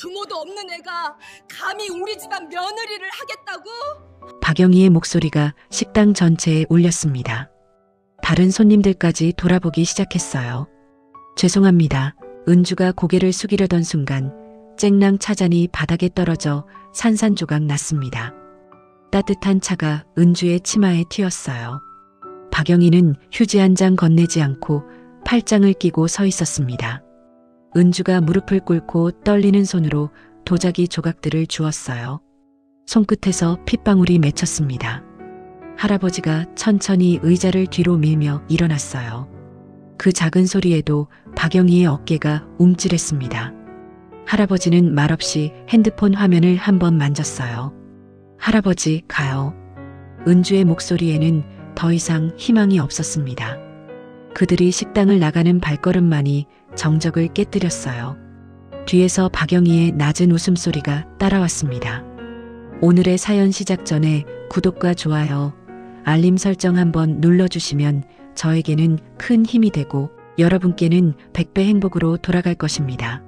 부모도 없는 애가 감히 우리 집안 며느리를 하겠다고? 박영희의 목소리가 식당 전체에 울렸습니다. 다른 손님들까지 돌아보기 시작했어요. 죄송합니다. 은주가 고개를 숙이려던 순간 쨍랑 차잔이 바닥에 떨어져 산산조각 났습니다. 따뜻한 차가 은주의 치마에 튀었어요. 박영희는 휴지 한 장 건네지 않고 팔짱을 끼고 서 있었습니다. 은주가 무릎을 꿇고 떨리는 손으로 도자기 조각들을 주었어요. 손끝에서 핏방울이 맺혔습니다. 할아버지가 천천히 의자를 뒤로 밀며 일어났어요. 그 작은 소리에도 박영희의 어깨가 움찔했습니다. 할아버지는 말없이 핸드폰 화면을 한번 만졌어요. 할아버지, 가요. 은주의 목소리에는 더 이상 희망이 없었습니다. 그들이 식당을 나가는 발걸음만이 정적을 깨뜨렸어요. 뒤에서 박영희의 낮은 웃음소리가 따라왔습니다. 오늘의 사연 시작 전에 구독과 좋아요, 알림 설정 한번 눌러주시면 저에게는 큰 힘이 되고 여러분께는 100배 행복으로 돌아갈 것입니다.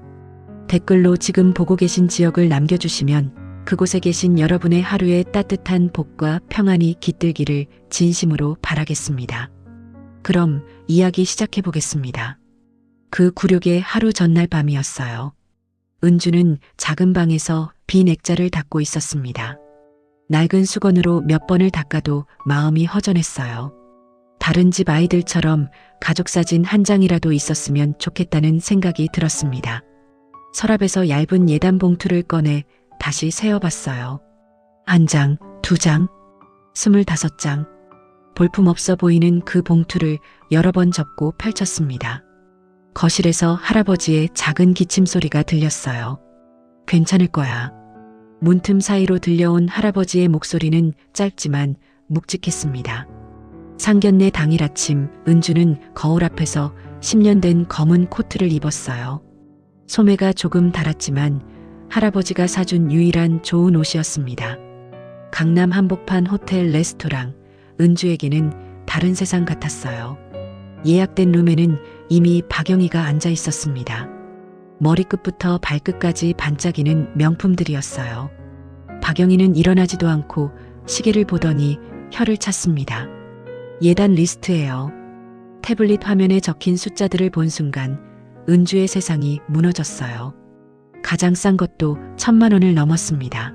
댓글로 지금 보고 계신 지역을 남겨주시면 그곳에 계신 여러분의 하루에 따뜻한 복과 평안이 깃들기를 진심으로 바라겠습니다. 그럼 이야기 시작해 보겠습니다. 그 굴욕의 하루 전날 밤이었어요. 은주는 작은 방에서 빈 액자를 닦고 있었습니다. 낡은 수건으로 몇 번을 닦아도 마음이 허전했어요. 다른 집 아이들처럼 가족 사진 한 장이라도 있었으면 좋겠다는 생각이 들었습니다. 서랍에서 얇은 예단 봉투를 꺼내 다시 세어봤어요. 한 장, 두 장, 스물다섯 장. 볼품없어 보이는 그 봉투를 여러 번 접고 펼쳤습니다. 거실에서 할아버지의 작은 기침 소리가 들렸어요. 괜찮을 거야. 문틈 사이로 들려온 할아버지의 목소리는 짧지만 묵직했습니다. 상견례 당일 아침 은주는 거울 앞에서 10년 된 검은 코트를 입었어요. 소매가 조금 달았지만 할아버지가 사준 유일한 좋은 옷이었습니다. 강남 한복판 호텔 레스토랑 은주에게는 다른 세상 같았어요. 예약된 룸에는 이미 박영희가 앉아 있었습니다. 머리끝부터 발끝까지 반짝이는 명품들이었어요. 박영희는 일어나지도 않고 시계를 보더니 혀를 찼습니다. 예단 리스트예요. 태블릿 화면에 적힌 숫자들을 본 순간 은주의 세상이 무너졌어요. 가장 싼 것도 천만 원을 넘었습니다.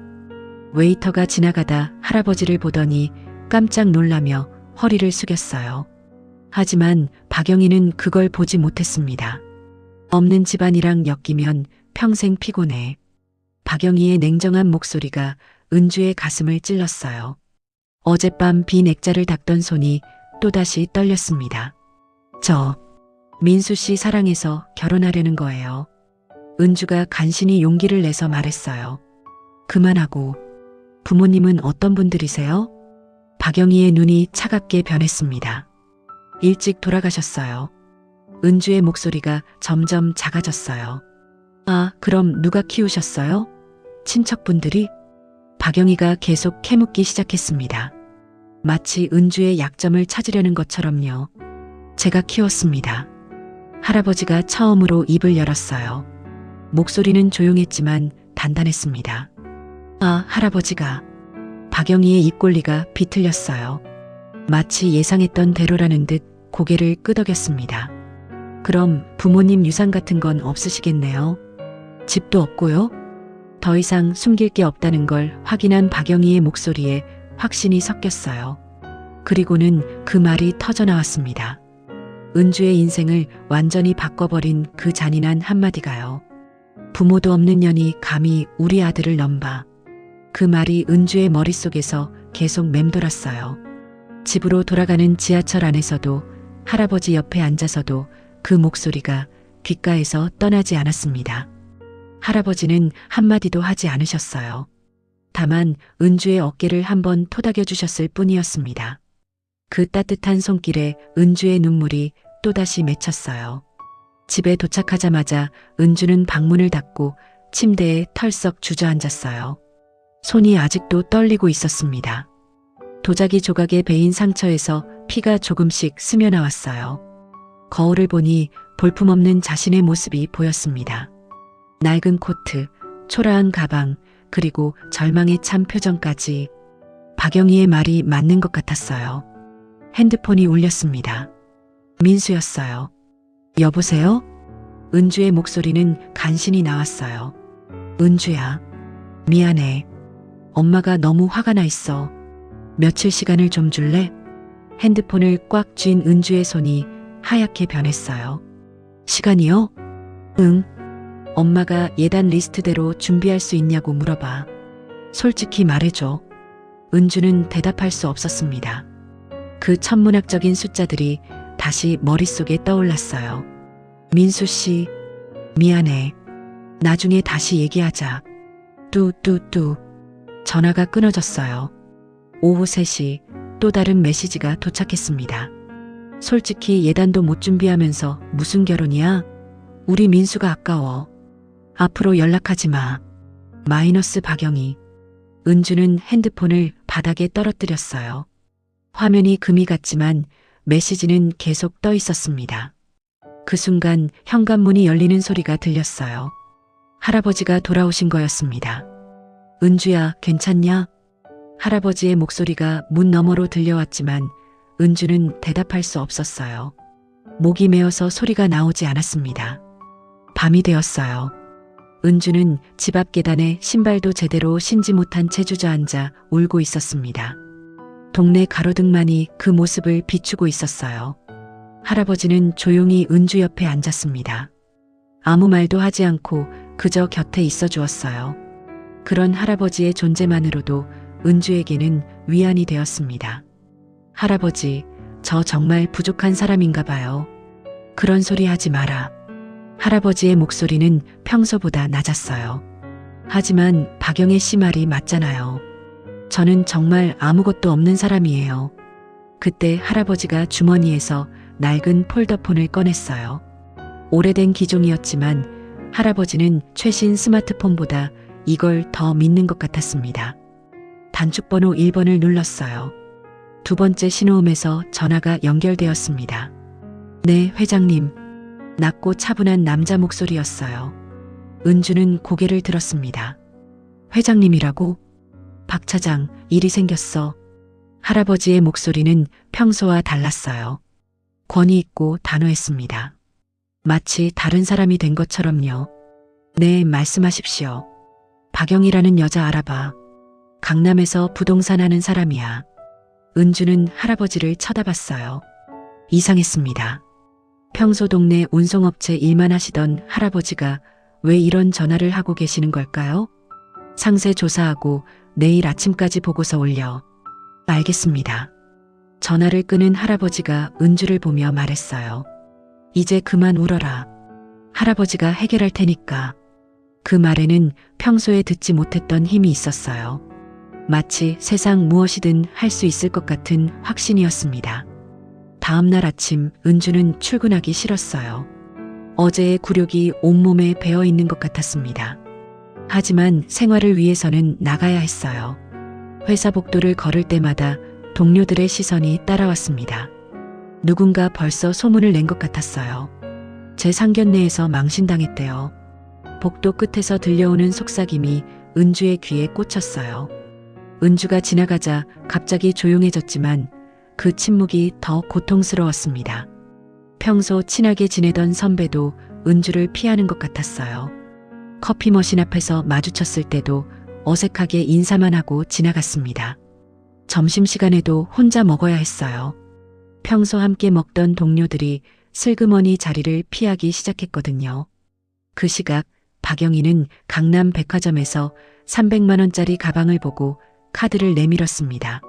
웨이터가 지나가다 할아버지를 보더니 깜짝 놀라며 허리를 숙였어요. 하지만 박영희는 그걸 보지 못했습니다. 없는 집안이랑 엮이면 평생 피곤해. 박영희의 냉정한 목소리가 은주의 가슴을 찔렀어요. 어젯밤 빈 액자를 닦던 손이 또다시 떨렸습니다. 저, 민수 씨 사랑해서 결혼하려는 거예요. 은주가 간신히 용기를 내서 말했어요. 그만하고, 부모님은 어떤 분들이세요? 박영희의 눈이 차갑게 변했습니다. 일찍 돌아가셨어요. 은주의 목소리가 점점 작아졌어요. 아, 그럼 누가 키우셨어요? 친척분들이? 박영희가 계속 캐묻기 시작했습니다. 마치 은주의 약점을 찾으려는 것처럼요. 제가 키웠습니다. 할아버지가 처음으로 입을 열었어요. 목소리는 조용했지만 단단했습니다. 아, 할아버지가. 박영희의 입꼬리가 비틀렸어요. 마치 예상했던 대로라는 듯 고개를 끄덕였습니다. 그럼 부모님 유산 같은 건 없으시겠네요. 집도 없고요. 더 이상 숨길 게 없다는 걸 확인한 박영희의 목소리에 확신이 섞였어요. 그리고는 그 말이 터져 나왔습니다. 은주의 인생을 완전히 바꿔버린 그 잔인한 한마디가요. 부모도 없는 년이 감히 우리 아들을 넘봐. 그 말이 은주의 머릿속에서 계속 맴돌았어요. 집으로 돌아가는 지하철 안에서도 할아버지 옆에 앉아서도 그 목소리가 귓가에서 떠나지 않았습니다. 할아버지는 한마디도 하지 않으셨어요. 다만 은주의 어깨를 한번 토닥여 주셨을 뿐이었습니다. 그 따뜻한 손길에 은주의 눈물이 또다시 맺혔어요. 집에 도착하자마자 은주는 방문을 닫고 침대에 털썩 주저앉았어요. 손이 아직도 떨리고 있었습니다. 도자기 조각에 베인 상처에서 피가 조금씩 스며나왔어요. 거울을 보니 볼품없는 자신의 모습이 보였습니다. 낡은 코트, 초라한 가방, 그리고 절망에 찬 표정까지 박영희의 말이 맞는 것 같았어요. 핸드폰이 울렸습니다. 민수였어요. 여보세요? 은주의 목소리는 간신히 나왔어요. 은주야, 미안해. 엄마가 너무 화가 나 있어. 며칠 시간을 좀 줄래? 핸드폰을 꽉 쥔 은주의 손이 하얗게 변했어요. 시간이요? 응. 엄마가 예단 리스트대로 준비할 수 있냐고 물어봐. 솔직히 말해줘. 은주는 대답할 수 없었습니다. 그 천문학적인 숫자들이 다시 머릿속에 떠올랐어요. 민수 씨, 미안해. 나중에 다시 얘기하자. 뚜뚜뚜. 전화가 끊어졌어요. 오후 3시 또 다른 메시지가 도착했습니다. 솔직히 예단도 못 준비하면서 무슨 결혼이야? 우리 민수가 아까워. 앞으로 연락하지 마. 마이너스 박영희. 은주는 핸드폰을 바닥에 떨어뜨렸어요. 화면이 금이 같지만 메시지는 계속 떠 있었습니다. 그 순간 현관문이 열리는 소리가 들렸어요. 할아버지가 돌아오신 거였습니다. 은주야, 괜찮냐? 할아버지의 목소리가 문 너머로 들려왔지만 은주는 대답할 수 없었어요. 목이 메어서 소리가 나오지 않았습니다. 밤이 되었어요. 은주는 집 앞 계단에 신발도 제대로 신지 못한 채 주저앉아 울고 있었습니다. 동네 가로등만이 그 모습을 비추고 있었어요. 할아버지는 조용히 은주 옆에 앉았습니다. 아무 말도 하지 않고 그저 곁에 있어 주었어요. 그런 할아버지의 존재만으로도 은주에게는 위안이 되었습니다. 할아버지, 저 정말 부족한 사람인가 봐요. 그런 소리 하지 마라. 할아버지의 목소리는 평소보다 낮았어요. 하지만 박영애 씨 말이 맞잖아요. 저는 정말 아무것도 없는 사람이에요. 그때 할아버지가 주머니에서 낡은 폴더폰을 꺼냈어요. 오래된 기종이었지만 할아버지는 최신 스마트폰보다 이걸 더 믿는 것 같았습니다. 단축번호 1번을 눌렀어요. 두 번째 신호음에서 전화가 연결되었습니다. 네, 회장님. 낮고 차분한 남자 목소리였어요. 은주는 고개를 들었습니다. 회장님이라고? 박 차장, 일이 생겼어. 할아버지의 목소리는 평소와 달랐어요. 권위 있고 단호했습니다. 마치 다른 사람이 된 것처럼요. 네, 말씀하십시오. 박영이라는 여자 알아봐. 강남에서 부동산 하는 사람이야. 은주는 할아버지를 쳐다봤어요. 이상했습니다. 평소 동네 운송업체 일만 하시던 할아버지가 왜 이런 전화를 하고 계시는 걸까요? 상세 조사하고 내일 아침까지 보고서 올려. 알겠습니다. 전화를 끊은 할아버지가 은주를 보며 말했어요. 이제 그만 울어라. 할아버지가 해결할 테니까. 그 말에는 평소에 듣지 못했던 힘이 있었어요. 마치 세상 무엇이든 할 수 있을 것 같은 확신이었습니다. 다음날 아침 은주는 출근하기 싫었어요. 어제의 굴욕이 온몸에 배어 있는 것 같았습니다. 하지만 생활을 위해서는 나가야 했어요. 회사 복도를 걸을 때마다 동료들의 시선이 따라왔습니다. 누군가 벌써 소문을 낸 것 같았어요. 제 상견례에서 망신당했대요. 복도 끝에서 들려오는 속삭임이 은주의 귀에 꽂혔어요. 은주가 지나가자 갑자기 조용해졌지만 그 침묵이 더 고통스러웠습니다. 평소 친하게 지내던 선배도 은주를 피하는 것 같았어요. 커피 머신 앞에서 마주쳤을 때도 어색하게 인사만 하고 지나갔습니다. 점심시간에도 혼자 먹어야 했어요. 평소 함께 먹던 동료들이 슬그머니 자리를 피하기 시작했거든요. 그 시각 박영희는 강남 백화점에서 300만원짜리 가방을 보고 카드를 내밀었습니다.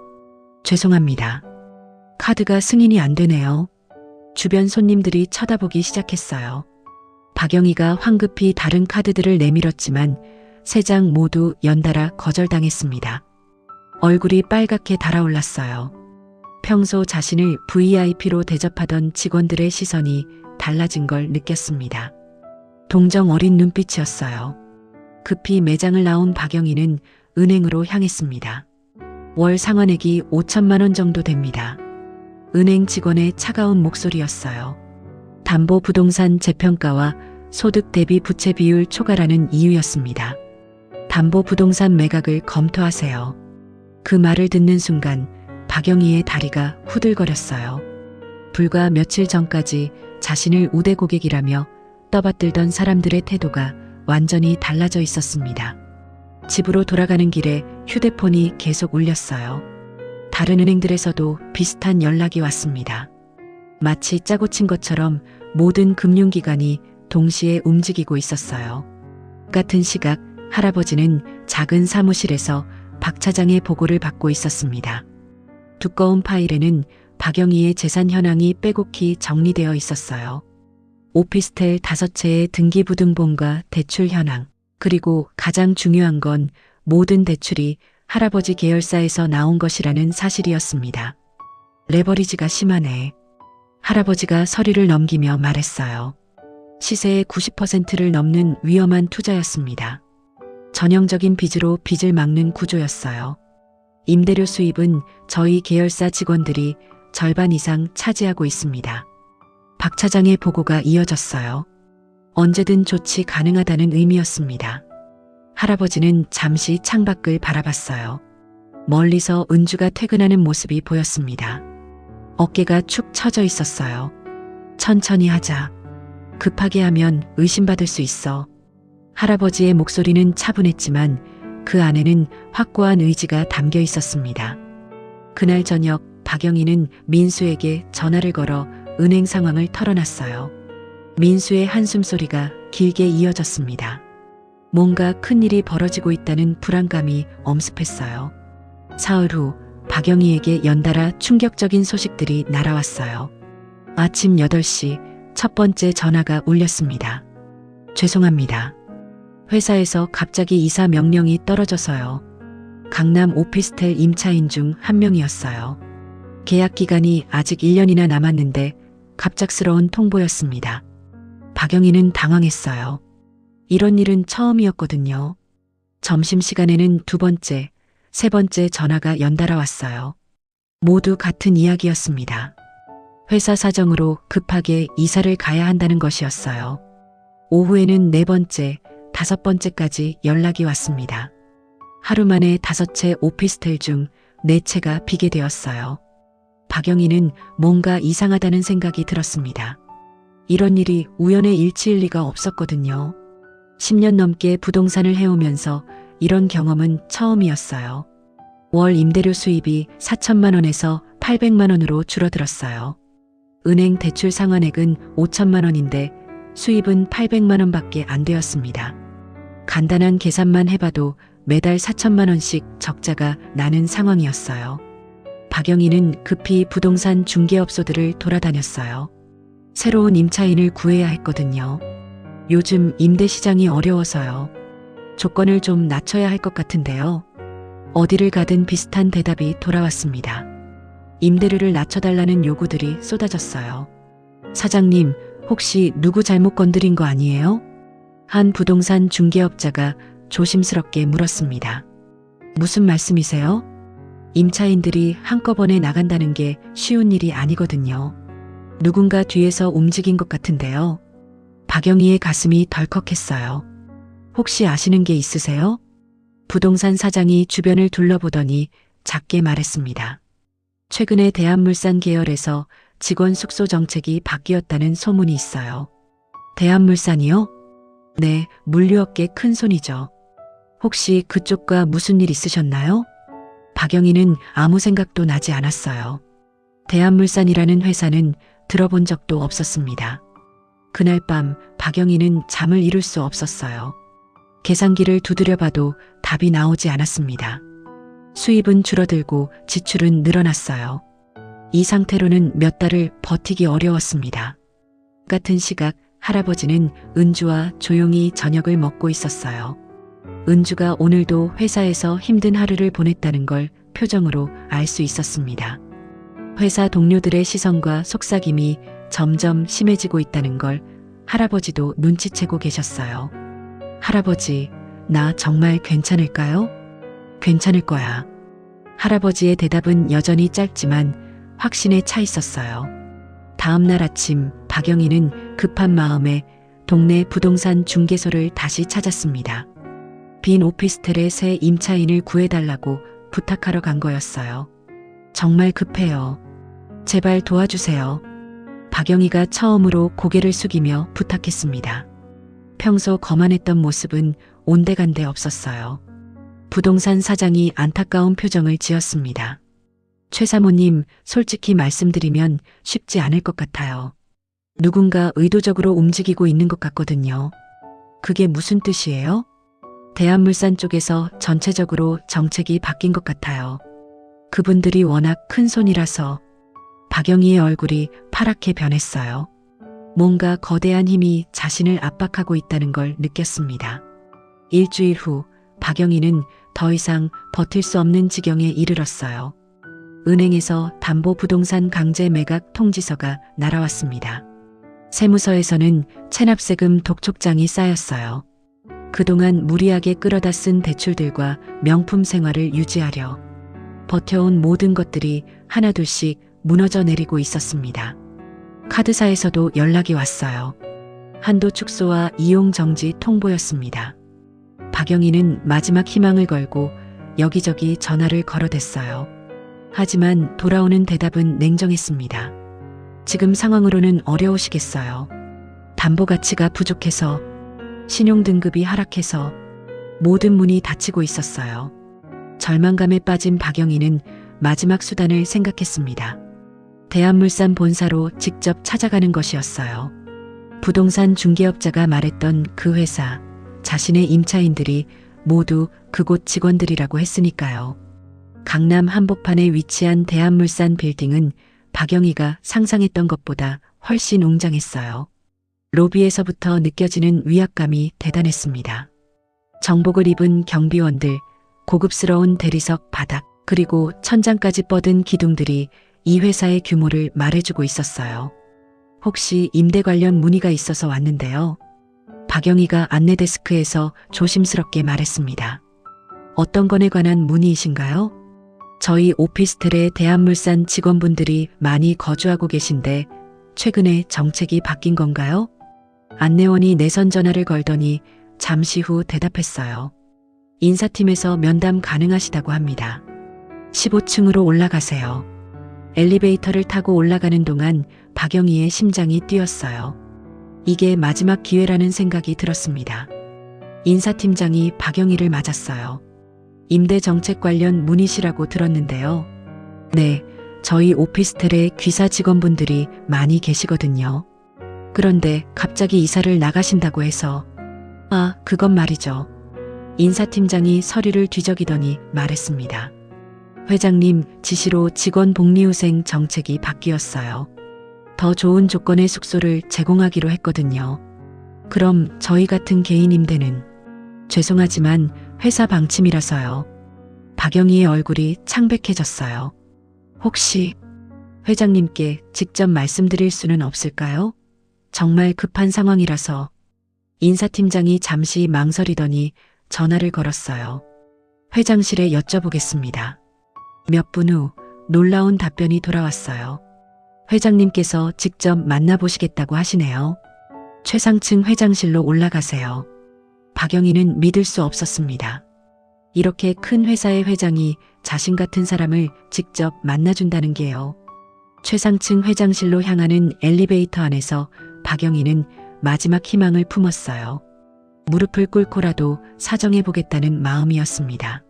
죄송합니다. 카드가 승인이 안 되네요. 주변 손님들이 쳐다보기 시작했어요. 박영희가 황급히 다른 카드들을 내밀었지만 세 장 모두 연달아 거절당했습니다. 얼굴이 빨갛게 달아올랐어요. 평소 자신을 VIP로 대접하던 직원들의 시선이 달라진 걸 느꼈습니다. 동정 어린 눈빛이었어요. 급히 매장을 나온 박영희는 은행으로 향했습니다. 월 상환액이 5천만 원 정도 됩니다. 은행 직원의 차가운 목소리였어요. 담보 부동산 재평가와 소득 대비 부채 비율 초과라는 이유였습니다. 담보 부동산 매각을 검토하세요. 그 말을 듣는 순간 박영희의 다리가 후들거렸어요. 불과 며칠 전까지 자신을 우대 고객이라며 떠받들던 사람들의 태도가 완전히 달라져 있었습니다. 집으로 돌아가는 길에 휴대폰이 계속 울렸어요. 다른 은행들에서도 비슷한 연락이 왔습니다. 마치 짜고 친 것처럼 모든 금융기관이 동시에 움직이고 있었어요. 같은 시각 할아버지는 작은 사무실에서 박 차장의 보고를 받고 있었습니다. 두꺼운 파일에는 박영희의 재산 현황이 빼곡히 정리되어 있었어요. 오피스텔 다섯 채의 등기부등본과 대출 현황, 그리고 가장 중요한 건 모든 대출이 할아버지 계열사에서 나온 것이라는 사실이었습니다. 레버리지가 심하네. 할아버지가 서류를 넘기며 말했어요. 시세의 90%를 넘는 위험한 투자였습니다. 전형적인 빚으로 빚을 막는 구조였어요. 임대료 수입은 저희 계열사 직원들이 절반 이상 차지하고 있습니다. 박 차장의 보고가 이어졌어요. 언제든 조치 가능하다는 의미였습니다. 할아버지는 잠시 창밖을 바라봤어요. 멀리서 은주가 퇴근하는 모습이 보였습니다. 어깨가 축 처져 있었어요. 천천히 하자. 급하게 하면 의심받을 수 있어. 할아버지의 목소리는 차분했지만 그 안에는 확고한 의지가 담겨 있었습니다. 그날 저녁 박영희는 민수에게 전화를 걸어 은행 상황을 털어놨어요. 민수의 한숨 소리가 길게 이어졌습니다. 뭔가 큰일이 벌어지고 있다는 불안감이 엄습했어요. 사흘 후 박영희에게 연달아 충격적인 소식들이 날아왔어요. 아침 8시 첫 번째 전화가 울렸습니다. 죄송합니다. 회사에서 갑자기 이사 명령이 떨어져서요. 강남 오피스텔 임차인 중 한 명이었어요. 계약 기간이 아직 1년이나 남았는데 갑작스러운 통보였습니다. 박영희는 당황했어요. 이런 일은 처음이었거든요. 점심시간에는 두 번째, 세 번째 전화가 연달아 왔어요. 모두 같은 이야기였습니다. 회사 사정으로 급하게 이사를 가야 한다는 것이었어요. 오후에는 네 번째, 다섯 번째까지 연락이 왔습니다. 하루 만에 다섯 채 오피스텔 중 네 채가 비게 되었어요. 박영희는 뭔가 이상하다는 생각이 들었습니다. 이런 일이 우연의 일치일 리가 없었거든요. 10년 넘게 부동산을 해오면서 이런 경험은 처음이었어요. 월 임대료 수입이 4천만 원에서 800만 원으로 줄어들었어요. 은행 대출 상환액은 5천만 원인데 수입은 800만 원밖에 안 되었습니다. 간단한 계산만 해봐도 매달 4천만 원씩 적자가 나는 상황이었어요. 박영희는 급히 부동산 중개업소들을 돌아다녔어요. 새로운 임차인을 구해야 했거든요. 요즘 임대 시장이 어려워서요. 조건을 좀 낮춰야 할 것 같은데요. 어디를 가든 비슷한 대답이 돌아왔습니다. 임대료를 낮춰달라는 요구들이 쏟아졌어요. 사장님, 혹시 누구 잘못 건드린 거 아니에요? 한 부동산 중개업자가 조심스럽게 물었습니다. 무슨 말씀이세요? 임차인들이 한꺼번에 나간다는 게 쉬운 일이 아니거든요. 누군가 뒤에서 움직인 것 같은데요. 박영희의 가슴이 덜컥했어요. 혹시 아시는 게 있으세요? 부동산 사장이 주변을 둘러보더니 작게 말했습니다. 최근에 대한물산 계열에서 직원 숙소 정책이 바뀌었다는 소문이 있어요. 대한물산이요? 네, 물류업계 큰 손이죠. 혹시 그쪽과 무슨 일 있으셨나요? 박영희는 아무 생각도 나지 않았어요. 대한물산이라는 회사는 들어본 적도 없었습니다. 그날 밤 박영희는 잠을 이룰 수 없었어요. 계산기를 두드려봐도 답이 나오지 않았습니다. 수입은 줄어들고 지출은 늘어났어요. 이 상태로는 몇 달을 버티기 어려웠습니다. 같은 시각 할아버지는 은주와 조용히 저녁을 먹고 있었어요. 은주가 오늘도 회사에서 힘든 하루를 보냈다는 걸 표정으로 알 수 있었습니다. 회사 동료들의 시선과 속삭임이 점점 심해지고 있다는 걸 할아버지도 눈치채고 계셨어요. 할아버지, 나 정말 괜찮을까요? 괜찮을 거야. 할아버지의 대답은 여전히 짧지만 확신에 차 있었어요. 다음 날 아침 박영희는 급한 마음에 동네 부동산 중개소를 다시 찾았습니다. 빈 오피스텔에 새 임차인을 구해달라고 부탁하러 간 거였어요. 정말 급해요. 제발 도와주세요. 박영희가 처음으로 고개를 숙이며 부탁했습니다. 평소 거만했던 모습은 온데간데 없었어요. 부동산 사장이 안타까운 표정을 지었습니다. 최 사모님, 솔직히 말씀드리면 쉽지 않을 것 같아요. 누군가 의도적으로 움직이고 있는 것 같거든요. 그게 무슨 뜻이에요? 대한물산 쪽에서 전체적으로 정책이 바뀐 것 같아요. 그분들이 워낙 큰 손이라서 박영희의 얼굴이 파랗게 변했어요. 뭔가 거대한 힘이 자신을 압박하고 있다는 걸 느꼈습니다. 일주일 후 박영희는 더 이상 버틸 수 없는 지경에 이르렀어요. 은행에서 담보 부동산 강제 매각 통지서가 날아왔습니다. 세무서에서는 체납세금 독촉장이 쌓였어요. 그동안 무리하게 끌어다 쓴 대출들과 명품 생활을 유지하려 버텨온 모든 것들이 하나둘씩 무너져 내리고 있었습니다. 카드사에서도 연락이 왔어요. 한도 축소와 이용 정지 통보였습니다. 박영희는 마지막 희망을 걸고 여기저기 전화를 걸어댔어요. 하지만 돌아오는 대답은 냉정했습니다. 지금 상황으로는 어려우시겠어요. 담보 가치가 부족해서 신용 등급이 하락해서 모든 문이 닫히고 있었어요. 절망감에 빠진 박영희는 마지막 수단을 생각했습니다. 대한물산 본사로 직접 찾아가는 것이었어요. 부동산 중개업자가 말했던 그 회사, 자신의 임차인들이 모두 그곳 직원들이라고 했으니까요. 강남 한복판에 위치한 대한물산 빌딩은 박영희가 상상했던 것보다 훨씬 웅장했어요. 로비에서부터 느껴지는 위압감이 대단했습니다. 정복을 입은 경비원들, 고급스러운 대리석 바닥, 그리고 천장까지 뻗은 기둥들이 이 회사의 규모를 말해주고 있었어요. 혹시 임대 관련 문의가 있어서 왔는데요. 박영희가 안내 데스크에서 조심스럽게 말했습니다. 어떤 건에 관한 문의이신가요? 저희 오피스텔에 대한물산 직원분들이 많이 거주하고 계신데 최근에 정책이 바뀐 건가요? 안내원이 내선 전화를 걸더니 잠시 후 대답했어요. 인사팀에서 면담 가능하시다고 합니다. 15층으로 올라가세요. 엘리베이터를 타고 올라가는 동안 박영희의 심장이 뛰었어요. 이게 마지막 기회라는 생각이 들었습니다. 인사팀장이 박영희를 맞았어요. 임대 정책 관련 문의시라고 들었는데요. 네, 저희 오피스텔에 귀사 직원분들이 많이 계시거든요. 그런데 갑자기 이사를 나가신다고 해서 아, 그건 말이죠. 인사팀장이 서류를 뒤적이더니 말했습니다. 회장님 지시로 직원 복리후생 정책이 바뀌었어요. 더 좋은 조건의 숙소를 제공하기로 했거든요. 그럼 저희 같은 개인 임대는 죄송하지만 회사 방침이라서요. 박영희의 얼굴이 창백해졌어요. 혹시 회장님께 직접 말씀드릴 수는 없을까요? 정말 급한 상황이라서 인사팀장이 잠시 망설이더니 전화를 걸었어요. 회장실에 여쭤보겠습니다. 몇 분 후 놀라운 답변이 돌아왔어요. 회장님께서 직접 만나보시겠다고 하시네요. 최상층 회장실로 올라가세요. 박영희는 믿을 수 없었습니다. 이렇게 큰 회사의 회장이 자신 같은 사람을 직접 만나준다는 게요. 최상층 회장실로 향하는 엘리베이터 안에서 박영희는 마지막 희망을 품었어요. 무릎을 꿇고라도 사정해보겠다는 마음이었습니다.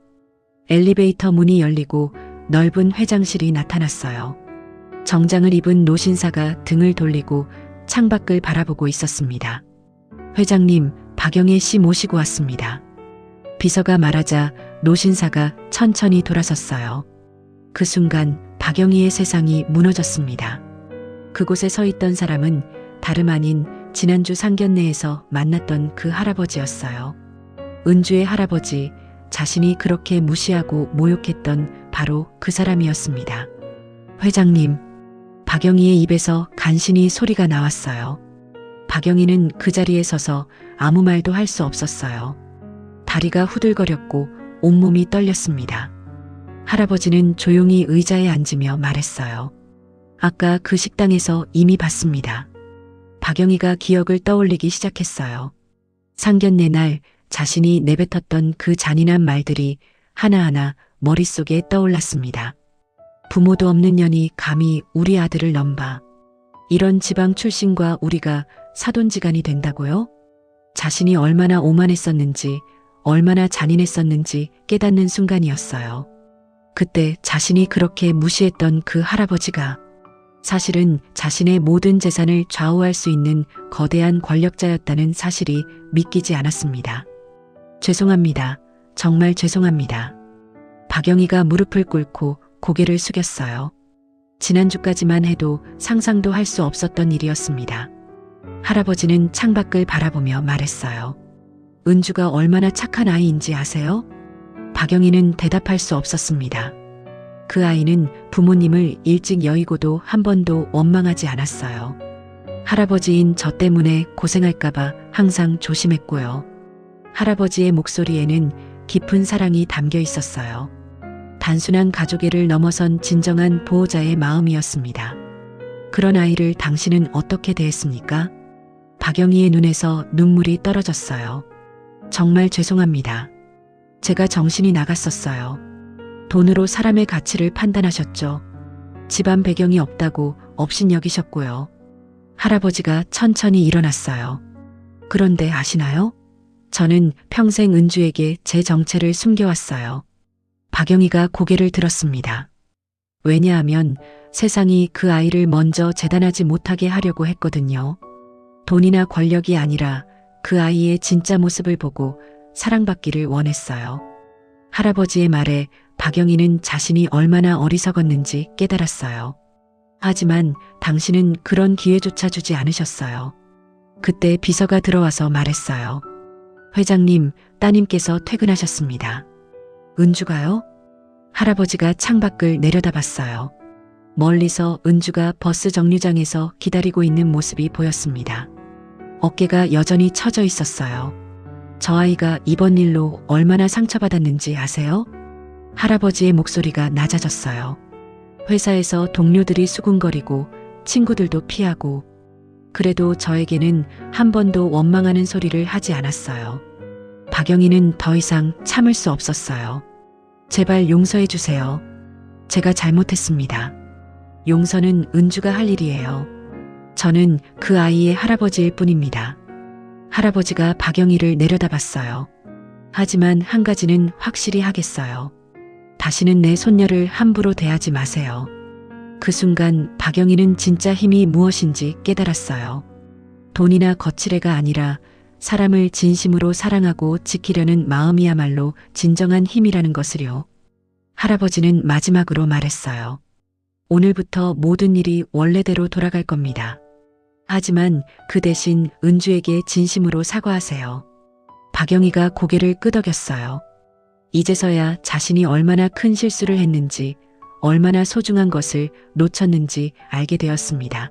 엘리베이터 문이 열리고 넓은 회장실이 나타났어요. 정장을 입은 노신사가 등을 돌리고 창밖을 바라보고 있었습니다. 회장님, 박영애 씨 모시고 왔습니다. 비서가 말하자 노신사가 천천히 돌아섰어요. 그 순간 박영희의 세상이 무너졌습니다. 그곳에 서 있던 사람은 다름 아닌 지난주 상견례에서 만났던 그 할아버지였어요. 은주의 할아버지, 자신이 그렇게 무시하고 모욕했던 바로 그 사람이었습니다. 회장님, 박영희의 입에서 간신히 소리가 나왔어요. 박영희는 그 자리에 서서 아무 말도 할 수 없었어요. 다리가 후들거렸고 온몸이 떨렸습니다. 할아버지는 조용히 의자에 앉으며 말했어요. 아까 그 식당에서 이미 봤습니다. 박영희가 기억을 떠올리기 시작했어요. 상견례 날 자신이 내뱉었던 그 잔인한 말들이 하나하나 머릿속에 떠올랐습니다. 부모도 없는 년이 감히 우리 아들을 넘봐. 이런 지방 출신과 우리가 사돈지간이 된다고요? 자신이 얼마나 오만했었는지, 얼마나 잔인했었는지 깨닫는 순간이었어요. 그때 자신이 그렇게 무시했던 그 할아버지가 사실은 자신의 모든 재산을 좌우할 수 있는 거대한 권력자였다는 사실이 믿기지 않았습니다. 죄송합니다. 정말 죄송합니다. 박영희가 무릎을 꿇고 고개를 숙였어요. 지난주까지만 해도 상상도 할 수 없었던 일이었습니다. 할아버지는 창밖을 바라보며 말했어요. 은주가 얼마나 착한 아이인지 아세요? 박영희는 대답할 수 없었습니다. 그 아이는 부모님을 일찍 여의고도 한 번도 원망하지 않았어요. 할아버지인 저 때문에 고생할까봐 항상 조심했고요. 할아버지의 목소리에는 깊은 사랑이 담겨 있었어요. 단순한 가족애를 넘어선 진정한 보호자의 마음이었습니다. 그런 아이를 당신은 어떻게 대했습니까? 박영희의 눈에서 눈물이 떨어졌어요. 정말 죄송합니다. 제가 정신이 나갔었어요. 돈으로 사람의 가치를 판단하셨죠. 집안 배경이 없다고 업신 여기셨고요. 할아버지가 천천히 일어났어요. 그런데 아시나요? 저는 평생 은주에게 제 정체를 숨겨왔어요. 박영희가 고개를 들었습니다. 왜냐하면 세상이 그 아이를 먼저 재단하지 못하게 하려고 했거든요. 돈이나 권력이 아니라 그 아이의 진짜 모습을 보고 사랑받기를 원했어요. 할아버지의 말에 박영희는 자신이 얼마나 어리석었는지 깨달았어요. 하지만 당신은 그런 기회조차 주지 않으셨어요. 그때 비서가 들어와서 말했어요. 회장님, 따님께서 퇴근하셨습니다. 은주가요? 할아버지가 창밖을 내려다봤어요. 멀리서 은주가 버스 정류장에서 기다리고 있는 모습이 보였습니다. 어깨가 여전히 처져 있었어요. 저 아이가 이번 일로 얼마나 상처받았는지 아세요? 할아버지의 목소리가 낮아졌어요. 회사에서 동료들이 수군거리고 친구들도 피하고 그래도 저에게는 한 번도 원망하는 소리를 하지 않았어요. 박영희는 더 이상 참을 수 없었어요. 제발 용서해 주세요. 제가 잘못했습니다. 용서는 은주가 할 일이에요. 저는 그 아이의 할아버지일 뿐입니다. 할아버지가 박영희를 내려다봤어요. 하지만 한 가지는 확실히 하겠어요. 다시는 내 손녀를 함부로 대하지 마세요. 그 순간 박영희는 진짜 힘이 무엇인지 깨달았어요. 돈이나 거칠애가 아니라 사람을 진심으로 사랑하고 지키려는 마음이야말로 진정한 힘이라는 것을요. 할아버지는 마지막으로 말했어요. 오늘부터 모든 일이 원래대로 돌아갈 겁니다. 하지만 그 대신 은주에게 진심으로 사과하세요. 박영희가 고개를 끄덕였어요. 이제서야 자신이 얼마나 큰 실수를 했는지, 얼마나 소중한 것을 놓쳤는지 알게 되었습니다.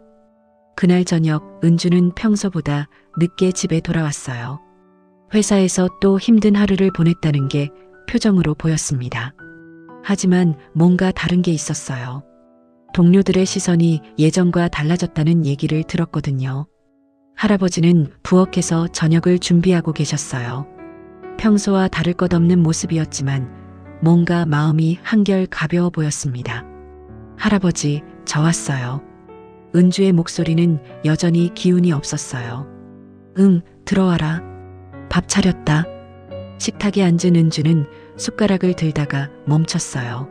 그날 저녁 은주는 평소보다 늦게 집에 돌아왔어요. 회사에서 또 힘든 하루를 보냈다는 게 표정으로 보였습니다. 하지만 뭔가 다른 게 있었어요. 동료들의 시선이 예전과 달라졌다는 얘기를 들었거든요. 할아버지는 부엌에서 저녁을 준비하고 계셨어요. 평소와 다를 것 없는 모습이었지만 뭔가 마음이 한결 가벼워 보였습니다. 할아버지, 저 왔어요. 은주의 목소리는 여전히 기운이 없었어요. 응, 들어와라. 밥 차렸다. 식탁에 앉은 은주는 숟가락을 들다가 멈췄어요.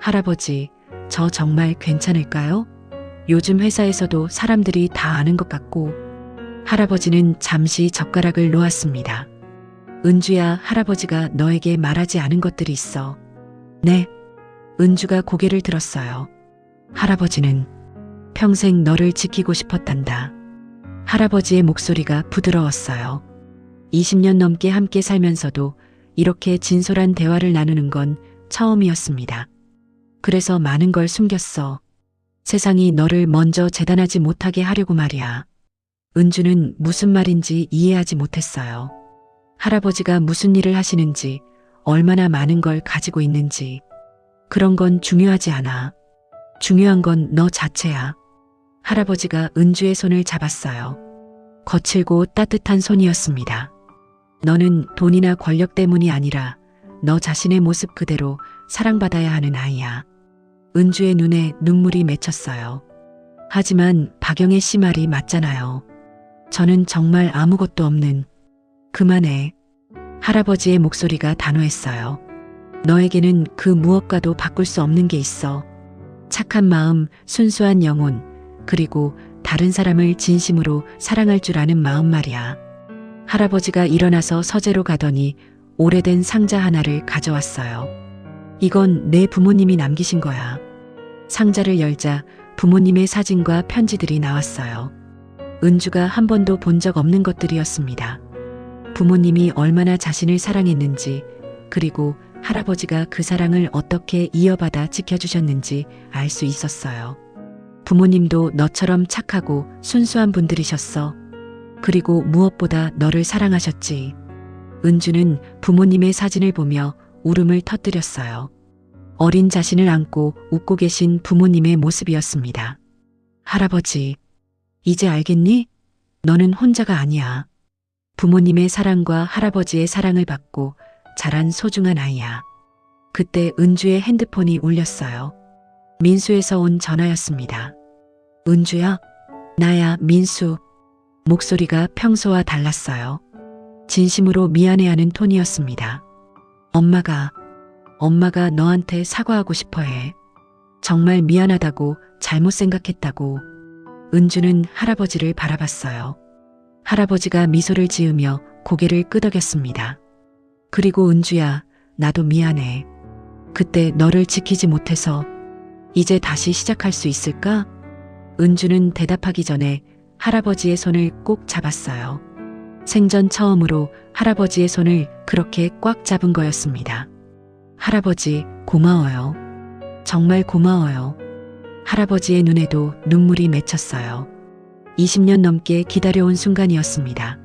할아버지, 저 정말 괜찮을까요? 요즘 회사에서도 사람들이 다 아는 것 같고, 할아버지는 잠시 젓가락을 놓았습니다. 은주야, 할아버지가 너에게 말하지 않은 것들이 있어. 네. 은주가 고개를 들었어요. 할아버지는 평생 너를 지키고 싶었단다. 할아버지의 목소리가 부드러웠어요. 20년 넘게 함께 살면서도 이렇게 진솔한 대화를 나누는 건 처음이었습니다. 그래서 많은 걸 숨겼어. 세상이 너를 먼저 재단하지 못하게 하려고 말이야. 은주는 무슨 말인지 이해하지 못했어요. 할아버지가 무슨 일을 하시는지, 얼마나 많은 걸 가지고 있는지. 그런 건 중요하지 않아. 중요한 건 너 자체야. 할아버지가 은주의 손을 잡았어요. 거칠고 따뜻한 손이었습니다. 너는 돈이나 권력 때문이 아니라 너 자신의 모습 그대로 사랑받아야 하는 아이야. 은주의 눈에 눈물이 맺혔어요. 하지만 박영의 씨 말이 맞잖아요. 저는 정말 아무것도 없는 그만해. 할아버지의 목소리가 단호했어요. 너에게는 그 무엇과도 바꿀 수 없는 게 있어. 착한 마음, 순수한 영혼, 그리고 다른 사람을 진심으로 사랑할 줄 아는 마음 말이야. 할아버지가 일어나서 서재로 가더니 오래된 상자 하나를 가져왔어요. 이건 내 부모님이 남기신 거야. 상자를 열자 부모님의 사진과 편지들이 나왔어요. 은주가 한 번도 본 적 없는 것들이었습니다. 부모님이 얼마나 자신을 사랑했는지, 그리고 할아버지가 그 사랑을 어떻게 이어받아 지켜주셨는지 알 수 있었어요. 부모님도 너처럼 착하고 순수한 분들이셨어. 그리고 무엇보다 너를 사랑하셨지. 은주는 부모님의 사진을 보며 울음을 터뜨렸어요. 어린 자신을 안고 웃고 계신 부모님의 모습이었습니다. 할아버지, 이제 알겠니? 너는 혼자가 아니야. 부모님의 사랑과 할아버지의 사랑을 받고 자란 소중한 아이야. 그때 은주의 핸드폰이 울렸어요. 민수에서 온 전화였습니다. 은주야? 나야, 민수. 목소리가 평소와 달랐어요. 진심으로 미안해하는 톤이었습니다. 엄마가, 엄마가 너한테 사과하고 싶어 해. 정말 미안하다고 잘못 생각했다고. 은주는 할아버지를 바라봤어요. 할아버지가 미소를 지으며 고개를 끄덕였습니다. 그리고 은주야, 나도 미안해. 그때 너를 지키지 못해서 이제 다시 시작할 수 있을까? 은주는 대답하기 전에 할아버지의 손을 꼭 잡았어요. 생전 처음으로 할아버지의 손을 그렇게 꽉 잡은 거였습니다. 할아버지, 고마워요. 정말 고마워요. 할아버지의 눈에도 눈물이 맺혔어요. 20년 넘게 기다려온 순간이었습니다.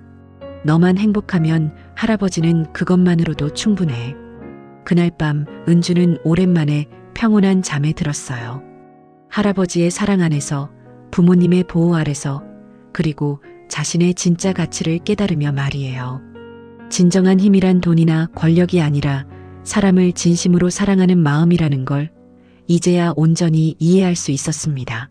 너만 행복하면 할아버지는 그것만으로도 충분해. 그날 밤 은주는 오랜만에 평온한 잠에 들었어요. 할아버지의 사랑 안에서 부모님의 보호 아래서 그리고 자신의 진짜 가치를 깨달으며 말이에요. 진정한 힘이란 돈이나 권력이 아니라 사람을 진심으로 사랑하는 마음이라는 걸 이제야 온전히 이해할 수 있었습니다.